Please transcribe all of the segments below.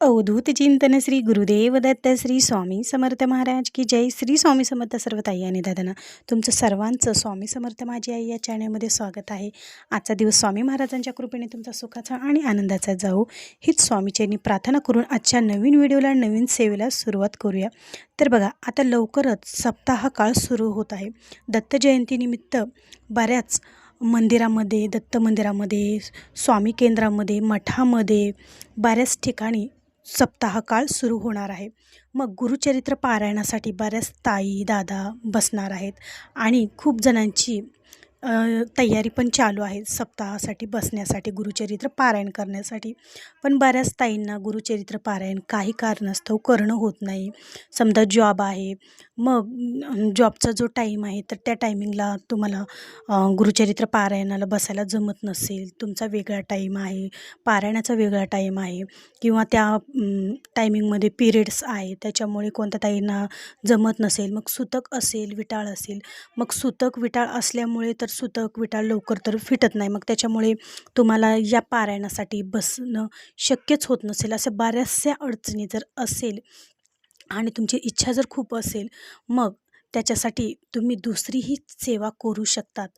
अवधूत चिंतन श्री गुरुदेव दत्त श्री स्वामी समर्थ महाराज की जय. श्री स्वामी समर्थ सर्व ताई आणि दादांना तुमचं सर्वांचं स्वामी समर्थ माझी आई या चॅनलमध्ये स्वागत आहे. आजचा दिवस स्वामी महाराजांच्या कृपेने तुमचा सुखाचा आणि आनंदाचा जाऊ हीच स्वामीचरणी प्रार्थना करून आजच्या नवीन व्हिडिओला नवीन सेवेला सुरुवात करूया. तर बघा आता लवकरच सप्ताह काळ सुरू होत आहे. दत्त जयंतीनिमित्त बऱ्याच मंदिरामध्ये दत्त मंदिरामध्ये स्वामी केंद्रामध्ये मठामध्ये बऱ्याच ठिकाणी सप्ताहकाळ सुरू होणार आहे. मग गुरुचरित्र पारायणासाठी बऱ्याच ताई दादा बसणार आहेत आणि खूप जणांची तयारी पण चालू आहे सप्ताहासाठी बसण्यासाठी गुरुचरित्र पारायण करण्यासाठी. पण बऱ्याच ताईंना गुरुचरित्र पारायण काही कारणास्तव करणं होत नाही. समजा जॉब आहे मग जॉबचा जो टाईम आहे तर त्या टायमिंगला तुम्हाला गुरुचरित्र पारायणाला बसायला जमत नसेल. तुमचा वेगळा टाईम आहे पारायणाचा वेगळा टाईम आहे किंवा त्या टायमिंगमध्ये पिरियड्स आहे त्याच्यामुळे कोणत्या ताईंना जमत नसेल. मग सुतक असेल विटाळ असेल. मग सुतक विटाळ असल्यामुळे तर सुतक विटाळ लवकर तर फिटत नाही. मग त्याच्यामुळे तुम्हाला या पारायणासाठी बसणं शक्यच होत नसेल. अशा बऱ्याचशा अडचणी जर असेल आणि तुमची इच्छा जर खूप असेल मग त्याच्यासाठी तुम्ही दुसरीही सेवा करू शकतात.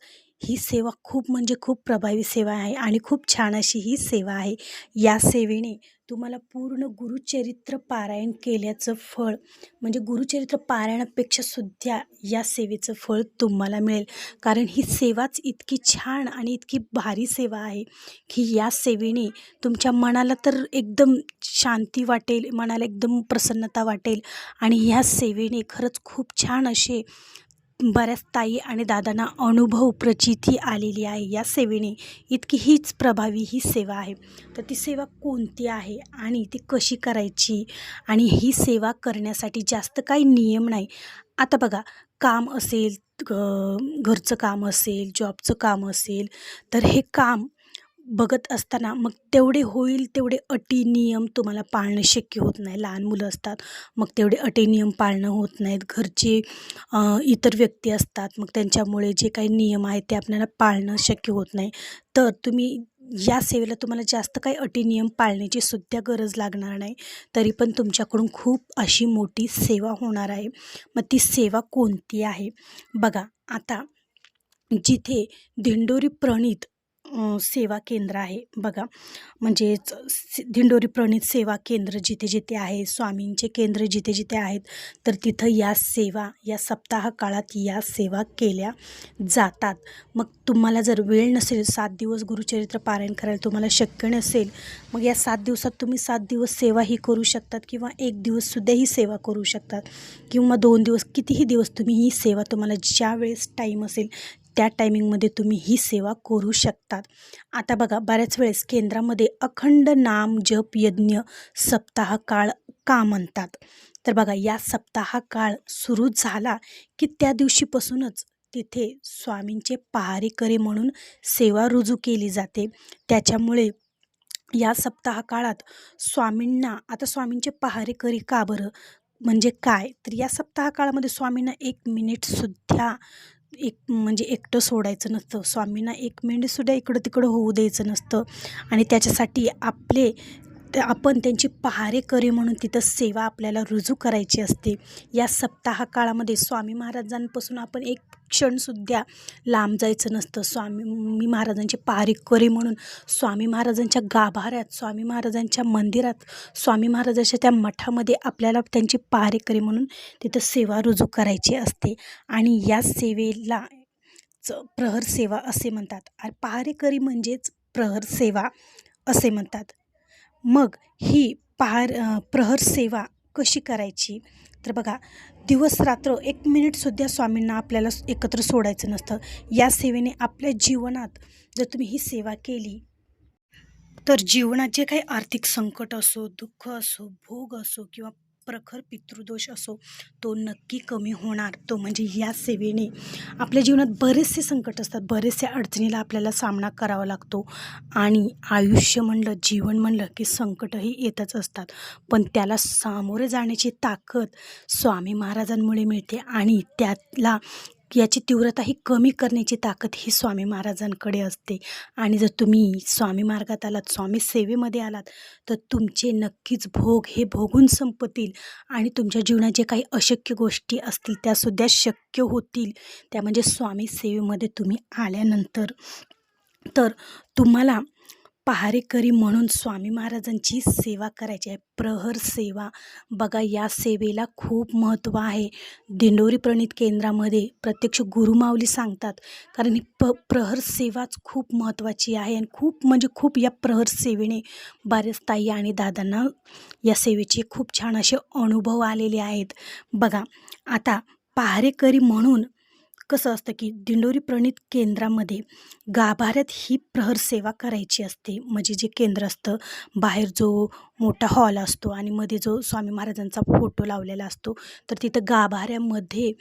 ही सेवा खूप म्हणजे खूप प्रभावी सेवा आहे आणि खूप छान अशी ही सेवा आहे. या सेवेने तुम्हाला पूर्ण गुरुचरित्र पारायण केल्याचं फळ म्हणजे गुरुचरित्र पारायणापेक्षा सुद्धा या सेवेचं फळ तुम्हाला मिळेल. कारण ही सेवाच इतकी छान आणि इतकी भारी सेवा आहे की या सेवेने तुमच्या मनाला तर एकदम शांती वाटेल मनाला एकदम प्रसन्नता वाटेल आणि ह्या सेवेने खरंच खूप छान असे बऱ्याच ताई आणि दादांना अनुभव प्रचिती आलेली आहे. या सेवेने इतकी हीच प्रभावी ही सेवा आहे. तर ती सेवा कोणती आहे आणि ती कशी करायची? आणि ही सेवा करण्यासाठी जास्त काही नियम नाही. आता बघा काम असेल घरचं काम असेल जॉबचं काम असेल तर हे काम बघत असताना मग तेवढे होईल तेवढे अटी नियम तुम्हाला पाळणं शक्य होत नाही. लहान मुलं असतात मग तेवढे अटी नियम पाळणं होत नाहीत. घरचे इतर व्यक्ती असतात मग त्यांच्यामुळे जे काही नियम आहेत ते आपल्याला पाळणं शक्य होत नाही. तर तुम्ही या सेवेला तुम्हाला जास्त काही अटी नियम पाळण्याची सुद्धा गरज लागणार नाही. तरी पण तुमच्याकडून खूप अशी मोठी सेवा होणार आहे. मग ती सेवा कोणती आहे? बघा आता जिथे दिंडोरी प्रणित सेवा केंद्र आहे. बघा म्हणजेच दिंडोरी प्रणित सेवा केंद्र जिथे जिथे आहे स्वामींचे केंद्र जिथे जिथे आहेत तर तिथं या सेवा या सप्ताह काळात या सेवा केल्या जातात. मग तुम्हाला जर वेळ नसेल सात दिवस गुरुचरित्र पारायण करायला तुम्हाला शक्य नसेल मग या सात दिवसात तुम्ही सात दिवस सेवाही करू शकतात किंवा एक दिवससुद्धा ही सेवा करू शकतात किंवा दोन दिवस कितीही दिवस तुम्ही ही सेवा तुम्हाला ज्या वेळेस टाईम असेल त्या टायमिंगमध्ये तुम्ही ही सेवा करू शकतात. आता बघा बऱ्याच वेळेस केंद्रामध्ये अखंड नाम जप यज्ञ सप्ताह काळ का म्हणतात? तर बघा या सप्ताह काळ सुरू झाला की त्या दिवशीपासूनच तिथे स्वामींचे पहारेकरी म्हणून सेवा रुजू केली जाते. त्याच्यामुळे या सप्ताह काळात स्वामींना आता स्वामींचे पहारेकरी का बरं? म्हणजे काय? तर या सप्ताह काळामध्ये स्वामींना एक मिनिटसुद्धा एक म्हणजे एकटं सोडायचं नसतं. स्वामींना एक मिनिटसुद्धा इकडं तिकडं होऊ द्यायचं नसतं. आणि त्याच्यासाठी आपले ते आपण त्यांची पहारेकरी म्हणून तिथं सेवा आपल्याला रुजू करायची असते. या सप्ताह काळामध्ये स्वामी महाराजांपासून आपण एक क्षणसुद्धा लांब जायचं नसतं. स्वामी मी महाराजांचे पहारेकरी म्हणून स्वामी महाराजांच्या गाभाऱ्यात स्वामी महाराजांच्या मंदिरात स्वामी महाराजांच्या त्या मठामध्ये आपल्याला त्यांची पहारेकरी म्हणून तिथं सेवा रुजू करायची असते. आणि या सेवेला च प्रहर सेवा असे म्हणतात. आणि पहारेकरी म्हणजेच प्रहर सेवा असे म्हणतात. मग ही पहार प्रहर सेवा कशी करायची? तर बघा दिवस रात्र एक मिनिटसुद्धा स्वामींना आपल्याला एकत्र सोडायचं नसतं. या सेवेने आपल्या जीवनात जर तुम्ही ही सेवा केली तर जीवनात जे काही आर्थिक संकट असो दुःख असो भोग असो किंवा प्रखर पितृदोष असो तो नक्की कमी होणार. तो म्हणजे या सेवेने आपल्या जीवनात बरेचसे संकट असतात. बरेचसे अडचणीला आपल्याला सामना करावा लागतो. आणि आयुष्य म्हणलं जीवन म्हणलं की संकटही येतच असतात. पण त्याला सामोरे जाण्याची ताकद स्वामी महाराजांमुळे मिळते आणि त्याला याची तीव्रता ही कमी करण्याची ताकद ही स्वामी महाराजांकडे असते. आणि जर तुम्ही स्वामी मार्गात आलात स्वामी सेवेमध्ये आलात तर तुमचे नक्कीच भोग हे भोगून संपतील. आणि तुमच्या जीवनात जे काही अशक्य गोष्टी असतील त्यासुद्धा शक्य होतील. त्या म्हणजे स्वामी सेवेमध्ये तुम्ही आल्यानंतर. तर तुम्हाला पहारेकरी म्हणून स्वामी महाराजांची सेवा करायची आहे. प्रहर सेवा. बघा या सेवेला खूप महत्त्व आहे. दिंडोरी प्रणित केंद्रामध्ये प्रत्यक्ष गुरुमाऊली सांगतात. कारण ही प प्रहर सेवाच खूप महत्त्वाची आहे आणि खूप म्हणजे खूप या प्रहर सेवेने बऱ्याच ताई आणि दादांना या सेवेचे खूप छान असे अनुभव आलेले आहेत. बघा आता पहारेकरी म्हणून कसं असतं की दिंडोरी प्रणित केंद्रामध्ये गाभाऱ्यात ही प्रहर सेवा करायची असते. म्हणजे जे केंद्र असतं बाहेर जो मोठा हॉल असतो आणि मध्ये जो स्वामी महाराजांचा फोटो लावलेला असतो तर तिथं गाभाऱ्यामध्ये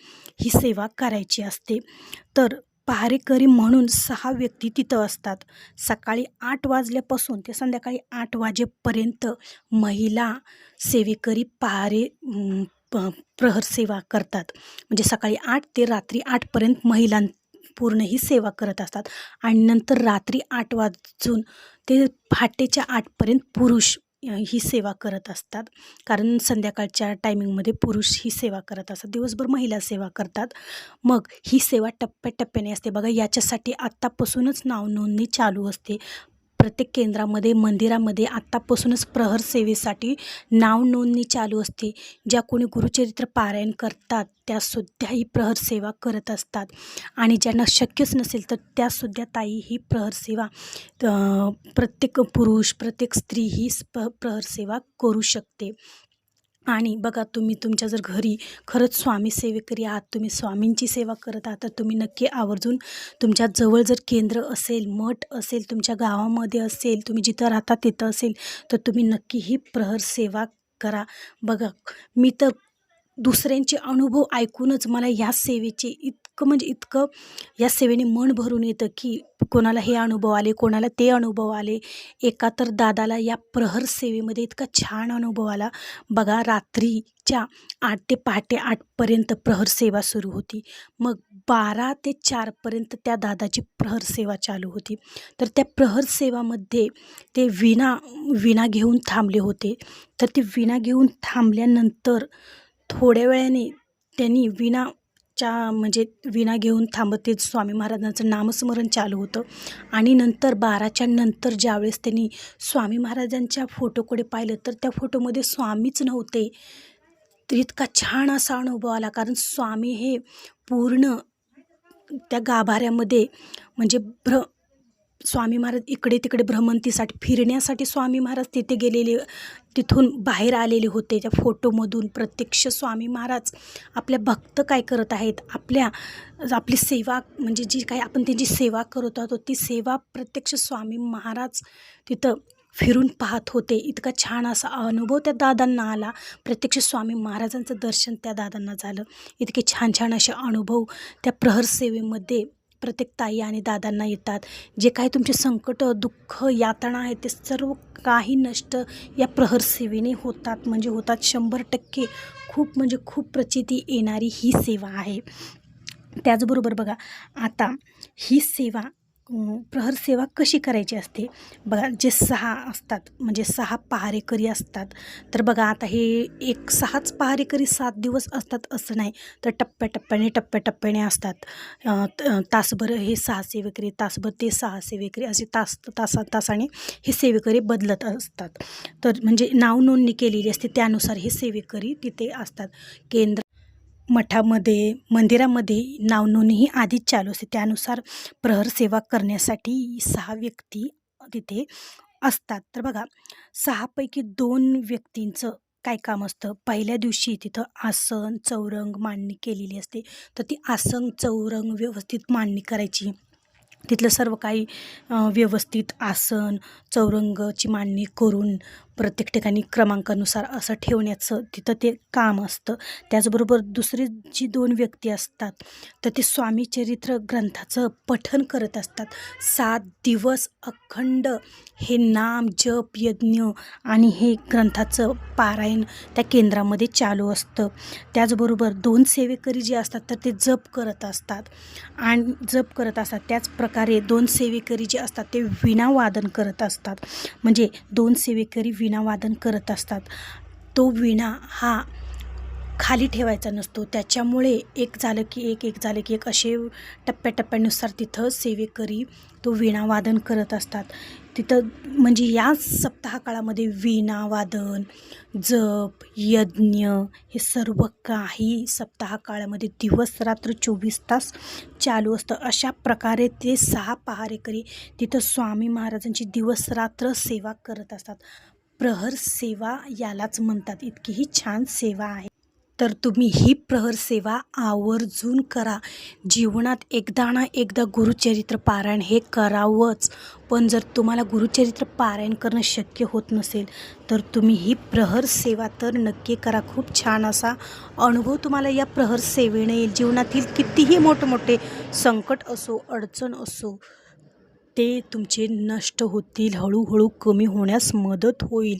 ही सेवा करायची असते. तर पहारेकरी म्हणून सहा व्यक्ती तिथं असतात. सकाळी आठ वाजल्यापासून ते संध्याकाळी आठ वाजेपर्यंत महिला सेवेकरी पहारे प प्रहर सेवा करतात. म्हणजे सकाळी आठ ते रात्री आठपर्यंत महिलां पूर्ण ही सेवा करत असतात. आणि नंतर रात्री आठ वाजून ते पहाटेच्या आठपर्यंत पुरुष ही सेवा करत असतात. कारण संध्याकाळच्या टायमिंगमध्ये पुरुष ही सेवा करत असतात. दिवसभर महिला सेवा करतात. मग ही सेवा टप्प्याटप्प्याने असते. बघा याच्यासाठी आत्तापासूनच नाव नोंदणी चालू असते. प्रत्येक केंद्रामध्ये मंदिरामध्ये आत्तापासूनच प्रहर सेवेसाठी नाव नोंदणी चालू असते. ज्या कोणी गुरुचरित्र पारायण करतात त्यासुद्धा ही प्रहर सेवा करत असतात. आणि ज्यांना शक्यच नसेल तर त्यासुद्धा ताई ही प्रहर सेवा प्रत्येक पुरुष प्रत्येक स्त्री ही स्प प्रहर सेवा करू शकते. आणि बघा तुम्ही तुमच्या जर घरी खरंच स्वामी सेवेकरी आहात तुम्ही स्वामींची सेवा करत आहात तर तुम्ही नक्की आवर्जून तुमच्या जवळ जर केंद्र असेल मठ असेल तुमच्या गावामध्ये असेल तुम्ही जिथं राहता तिथं असेल तर तुम्ही नक्की ही प्रहर सेवा करा. बघा मी तर दुसऱ्यांचे अनुभव ऐकूनच मला ह्या सेवेचे इतकं म्हणजे इतकं या सेवेने मन भरून येतं की कोणाला हे अनुभव आले कोणाला ते अनुभव आले. एका तर दादाला या प्रहर सेवेमध्ये इतका छान अनुभव आला. बघा रात्रीच्या आठ ते पहाटे आठपर्यंत प्रहर सेवा सुरू होती. मग बारा ते चारपर्यंत त्या दादाची प्रहर सेवा चालू होती. तर त्या प्रहर सेवामध्ये ते विना विना घेऊन थांबले होते. तर ते विणा घेऊन थांबल्यानंतर थोड्या वेळाने त्यांनी विना च्या म्हणजे विणा घेऊन थांबत ते स्वामी महाराजांचं नामस्मरण चालू होतं. आणि नंतर बाराच्या नंतर ज्यावेळेस त्यांनी स्वामी महाराजांच्या फोटोकडे पाहिलं तर त्या फोटोमध्ये स्वामीच नव्हते. तर इतका छान असा अनुभव आला कारण स्वामी हे पूर्ण त्या गाभाऱ्यामध्ये म्हणजे भ्र स्वामी महाराज इकडे तिकडे भ्रमंतीसाठी फिरण्यासाठी स्वामी महाराज तिथे गेलेले तिथून बाहेर आलेले होते. त्या फोटोमधून प्रत्यक्ष स्वामी महाराज आपल्या भक्त काय करत आहेत आपल्या आपली सेवा म्हणजे जी काय आपण त्यांची सेवा करत आहोत ती सेवा प्रत्यक्ष स्वामी महाराज तिथं फिरून पाहत होते. इतका छान असा अनुभव त्या दादांना आला. प्रत्यक्ष स्वामी महाराजांचं दर्शन त्या दादांना झालं. इतके छान छान असे अनुभव त्या प्रहर सेवेमध्ये प्रत्येक ताई आणि दादांना येतात. जे काही तुमचे संकट दुःख यातना आहेत ते सर्व काही नष्ट या प्रहर सेवेने होतात. म्हणजे होतात शंभर टक्के. खूप म्हणजे खूप प्रचिती येणारी ही सेवा आहे. त्याचबरोबर बघा आता ही सेवा प्रहर सेवा कशी करायची असते? बघा जे सहा असतात म्हणजे सहा पहारेकरी असतात तर बघा आता हे एक सहाच पहारेकरी सात दिवस असतात असं नाही तर टप्प्याटप्प्याने टप्प्याटप्प्याने असतात. त- तासभर हे सहा सेवेकरी तासभर ते सहा सेवेकरी असे तास तासा तासाने हे सेवेकरी बदलत असतात. तर म्हणजे नाव नोंदणी केलेली असते त्यानुसार हे सेवेकरी तिथे असतात. केंद्र मठामध्ये मंदिरामध्ये नावनोंदणी ही आधीच चालू असते. त्यानुसार प्रहर सेवा करण्यासाठी सहा व्यक्ती तिथे असतात. तर बघा सहापैकी दोन व्यक्तींचं काय काम असतं? पहिल्या दिवशी तिथं आसन चौरंग मांडणी केलेली असते. तर ती आसन चौरंग व्यवस्थित मांडणी करायची. तिथलं सर्व काही व्यवस्थित आसन चौरंगची मांडणी करून प्रत्येक ठिकाणी क्रमांकानुसार असं ठेवण्याचं तिथं ते काम असतं. त्याचबरोबर दुसरी जी दोन व्यक्ती असतात तर ते स्वामी चरित्र ग्रंथाचं पठन करत असतात. सात दिवस अखंड हे नाम जप यज्ञ आणि हे ग्रंथाचं पारायण त्या केंद्रामध्ये चालू असतं. त्याचबरोबर दोन सेवेकरी जे असतात तर ते जप करत असतात. आणि जप करत असतात. त्याच प्रकारे दोन सेवेकरी जे असतात ते विणावादन करत असतात. म्हणजे दोन सेवेकरी विणावादन करत असतात. तो विणा हा खाली ठेवायचा नसतो. त्याच्यामुळे एक झालं की एक एक झालं की एक असे टप्प्याटप्प्यानुसार तिथं सेवेकरी तो विणावादन करत असतात. तिथं म्हणजे या सप्ताह काळामध्ये वीणा वादन जप यज्ञ हे सर्व काही सप्ताह काळामध्ये दिवस रात्र चोवीस तास चालू असतं. अशा प्रकारे ते सहा पहारेकरी तिथं स्वामी महाराजांची दिवस रात्र सेवा करत असतात. प्रहर सेवा यालाच म्हणतात. इतकी ही छान सेवा आहे. तर तुम्ही ही प्रहर सेवा आवर्जून करा. जीवनात एकदा ना एकदा गुरुचरित्र पारायण हे करावंच. पण जर तुम्हाला गुरुचरित्र पारायण करणं शक्य होत नसेल तर तुम्ही ही प्रहर सेवा तर नक्की करा. खूप छान असा अनुभव तुम्हाला या प्रहर सेवेने येईल. जीवनातील कितीही मोठमोठे संकट असो अडचण असो ते तुमचे नष्ट होतील. हळूहळू कमी होण्यास मदत होईल.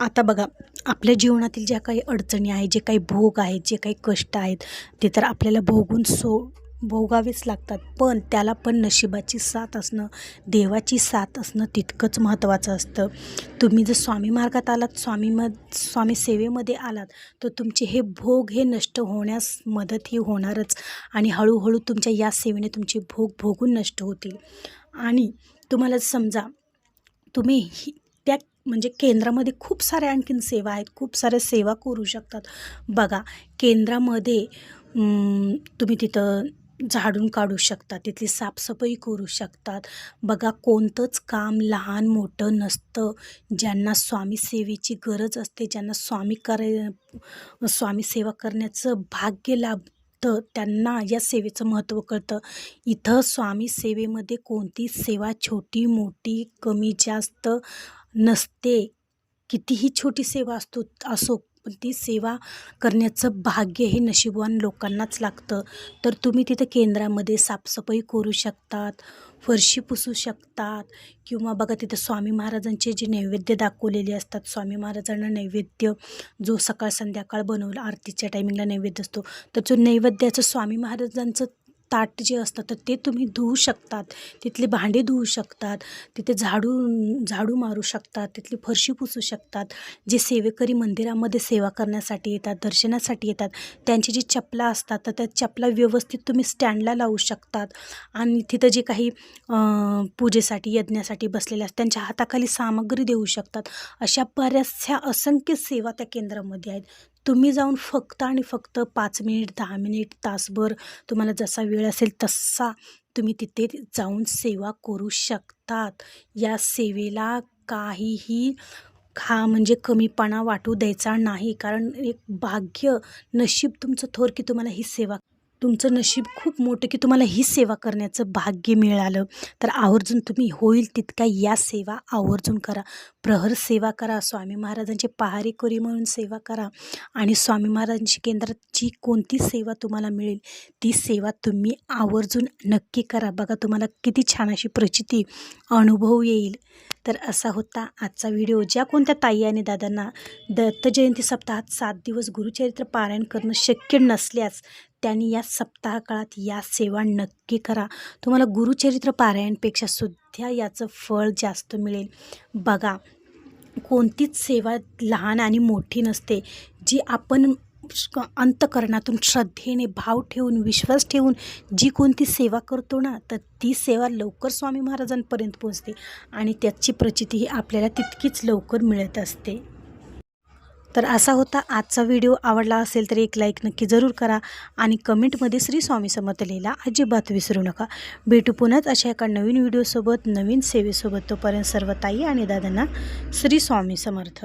आता बघा आपल्या जीवनातील ज्या काही अडचणी आहेत जे काही भोग आहेत जे काही कष्ट आहेत ते तर आपल्याला भोगून सो भोगावेच लागतात. पण त्याला पण नशिबाची साथ असणं देवाची साथ असणं तितकंच महत्त्वाचं असतं. तुम्ही जर स्वामी मार्गात आलात स्वामी म स्वामी सेवेमध्ये आलात तर तुमचे हे भोग हे नष्ट होण्यास मदतही होणारच आणि हळूहळू तुमच्या या सेवेने तुमचे भोग भोगून नष्ट होतील. आणि तुम्हाला समजा तुम्ही ही म्हणजे केंद्रामध्ये खूप साऱ्या आणखीन सेवा आहेत खूप साऱ्या सेवा करू शकतात. बघा केंद्रामध्ये तुम्ही तिथं झाडून काढू शकता तिथली साफसफाई करू शकतात. बघा कोणतंच काम लहान मोठं नसतं. ज्यांना स्वामी सेवेची गरज असते ज्यांना स्वामी कराय स्वामी सेवा करण्याचं भाग्य लाभतं त्यांना या सेवेचं महत्त्व कळतं. इथं स्वामी सेवेमध्ये कोणती सेवा छोटी मोठी कमी जास्त नसते. कितीही छोटी सेवा असतो असो पण ती सेवा करण्याचं भाग्य हे नशीबवान लोकांनाच लागतं. तर तुम्ही तिथं केंद्रामध्ये साफसफाई करू शकतात फरशी पुसू शकतात किंवा बघा तिथं स्वामी महाराजांचे जे नैवेद्य दाखवलेले असतात स्वामी महाराजांना नैवेद्य जो सकाळ संध्याकाळ बनवला आरतीच्या टायमिंगला नैवेद्य असतो. तर जो नैवेद्याचं स्वामी महाराजांचं ताट जे असतं तर ते तुम्ही धुवू शकतात. तिथले भांडे धुवू शकतात. तिथे झाडू झाडू मारू शकतात. तिथली फरशी पुसू शकतात. जे सेवेकरी मंदिरामध्ये सेवा करण्यासाठी येतात दर्शनासाठी येतात त्यांची जी चपला असतात तर त्या चपला व्यवस्थित तुम्ही स्टँडला लावू शकतात. आणि तिथं जे काही पूजेसाठी यज्ञासाठी बसलेल्या असतात त्यांच्या हाताखाली सामग्री देऊ शकतात. अशा बऱ्याचशा असंख्य सेवा त्या केंद्रामध्ये आहेत. तुम्ही जाऊन फक्त आणि फक्त पाच मिनिट दहा मिनिट तासभर तुम्हाला जसा वेळ असेल तसा तुम्ही तिथे जाऊन सेवा करू शकतात. या सेवेला काहीही खा म्हणजे कमीपणा वाटू द्यायचा नाही. कारण एक भाग्य नशीब तुमचं थोर की तुम्हाला ही सेवा तुमचं नशीब खूप मोठं की तुम्हाला ही सेवा करण्याचं भाग्य मिळालं. तर आवर्जून तुम्ही होईल तितक्या या सेवा आवर्जून करा. प्रहर सेवा करा. स्वामी महाराजांचे पहारेकरी म्हणून सेवा करा. आणि स्वामी महाराजांची केंद्रात जी कोणती सेवा तुम्हाला मिळेल ती सेवा तुम्ही आवर्जून नक्की करा. बघा तुम्हाला किती छान अशी प्रचिती अनुभव येईल. तर असा होता आजचा व्हिडिओ. ज्या कोणत्या ताई आणि दादांना दत्त जयंती सप्ताहात सात दिवस गुरुचरित्र पारायण करणं शक्य नसल्यास त्यांनी या सप्ताह काळात या सेवा नक्की करा. तुम्हाला गुरुचरित्र पारायणपेक्षा सुद्धा याचं फळ जास्त मिळेल. बघा कोणतीच सेवा लहान आणि मोठी नसते जी आपण अंतकरणातून श्रद्धेने भाव ठेवून विश्वास ठेवून जी कोणती सेवा करतो ना तर ती सेवा लवकर स्वामी महाराजांपर्यंत पोचते आणि त्याची प्रचिती ही आपल्याला तितकीच लवकर मिळत असते. तर असा होता आजचा व्हिडिओ. आवडला असेल तर एक लाईक नक्की जरूर करा आणि कमेंटमध्ये श्री स्वामी समर्थ लिहिला अजिबात विसरू नका. भेटू पुन्हाच अशा एका नवीन व्हिडिओसोबत नवीन सेवेसोबत. तोपर्यंत सर्व ताई आणि दादांना श्री स्वामी समर्थ.